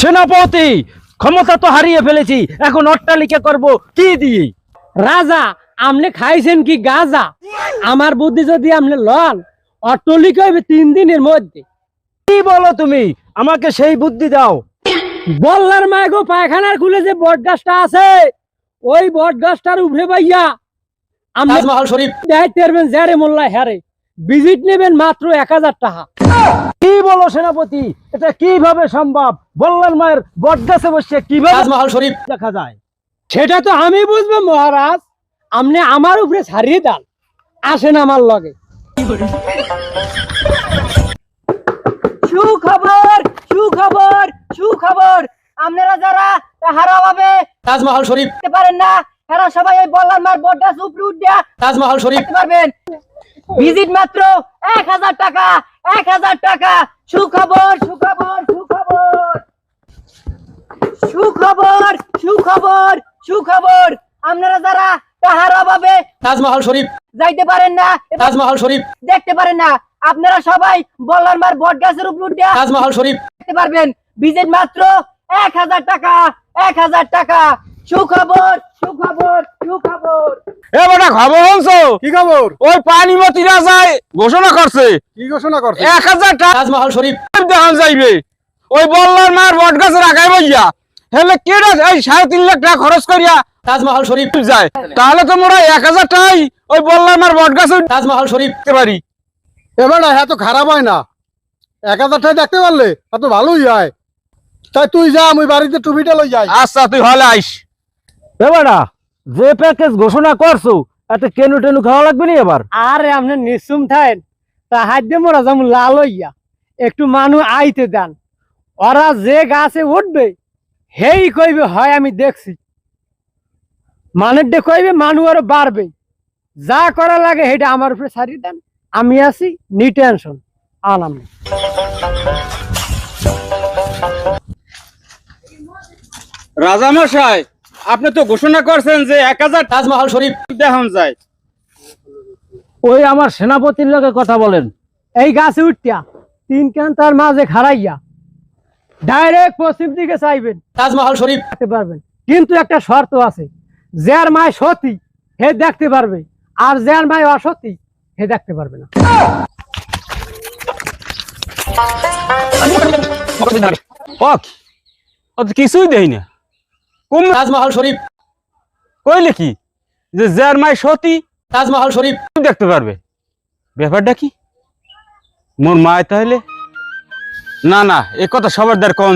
সেনাপতি ক্ষমতা তো হারিয়ে ফেলেছি এখন অট্টালিকা করব কি দিয়ে? রাজা আপনি খাইছেন কি গাজা? আমার বুদ্ধি যদি আপনি লন অট্টলিকা হইবে তিন দিনের মধ্যে। কি বলো তুমি? আমাকে সেই বুদ্ধি দাও। বল্লার মায়গো পায়খানার খুলে যে বট গাছটা আছে ওই বট গাছটার উপরে পাইয়া আপনি তাজমহল শরীফ। দেখতে পারবেন জেরে মোল্লা হ্যারে ভিজিট নেবেন মাত্র এক হাজার টাকা। কি বলো সেনাপতি? এটা কীভাবে সম্ভব? বললেন মায়ের বটগাছে বসে কীভাবে তাজমহল শরীফ। দেখা যায়? সেটা তো আমি বুঝব মহারাজ। আপনি আমার উপরে ছাড়িয়ে দেন। আসেন আমার লগে। সুখবর সুখবর সুখবর। আপনারা যারা হারা ভাবে তাজমহল শরীফ। পারেন না এরা সবাই এই বললাম মার বড়টা উপরে উঠিয়া তাজমহল শরীফ। পারবেন। ভিজিট মাত্র এক হাজার টাকা এক হাজার টাকা। সুখবর সুখবর সুখবর। সুখবর সুখবর সুখবর। আপনারা যারা তাহার অভাবে তাজমহল শরীফ। যাইতে পারেন না তাজমহল শরীফ। দেখতে পারেন না আপনারা সবাই বলার মার বট গাছের উপর উঠিয়া তাজমহল শরীফ। দেখতে পারবেন ভিজিট মাত্র এক হাজার টাকা এক হাজার টাকা। সুখবর সুখবর সুখবর। এ বেটা খবর হনছো কি খবর? ওই পানিমতি রাজায় ঘোষণা করছে। কি ঘোষণা করছে? এক হাজার টাকা তাজমহল শরীফ। দেখান যাইবে। ওই বল্লার মার বটগাছের আগায় বইয়া হেলে কেডা এই সাড়ে তিন লাখ টাকা খরচ করিয়া তাজমহল শরীফ। যায়। তাহলে তো মোরা এক হাজার টাকাই ওই বল্লার মার বটগাছে তাজমহল শরীফ। পারি। এবার এত খারাপ হয় না। এক হাজার টাকা দেখতে পারলে এত ভালোই হয়। তাই তুই যা আমি বাড়িতে টুপিটা লই যাই। আচ্ছা তুই হলে আইস। এ বেটা যে প্যাকেজ ঘোষণা করছ এত কেনু টেনু খাওয়া লাগবে নি এবার? আরে আপনি নিশ্চুম থাকেন তা হাত দিয়ে মোরা যেমন লাল হইয়া একটু মানুষ আইতে দেন। ওরা যে গাছে উঠবে হেই কইবে হয় আমি দেখছি। মানুষটা কইবে মানুষ আরও বাড়বে। যা করা লাগে সেটা আমার উপরে ছাড়িয়ে দেন। আমি আছি নি টেনশন আনাম না। রাজামশাই আপনি তো ঘোষণা করছেন যে এক হাজার তাজমহল শরীফ দেখান যায়। ওই আমার সেনাপতির লগে কথা বলেন। এই গাছে উঠিয়া তিন কান্তার মাঝে খাড়াইয়া ডাইরেক্ট পশ্চিম দিকে চাইবেন। তাজমহল শরীফ। দেখতে পারবেন। কিন্তু একটা শর্ত আছে যার মায় সতী হে দেখতে পারবে। আর যার মায় অসতী হে দেখতে পারবে না। ওক কিছুই দেই না। কুম তাজমহল শরীফ। কইলে কি? যে যার মাই সতী। তাজমহল শরীফ। দেখতে পারবে। ব্যাপারটা কি? মোর মায় তাহলে না না এ কথা সবার দ্বার কম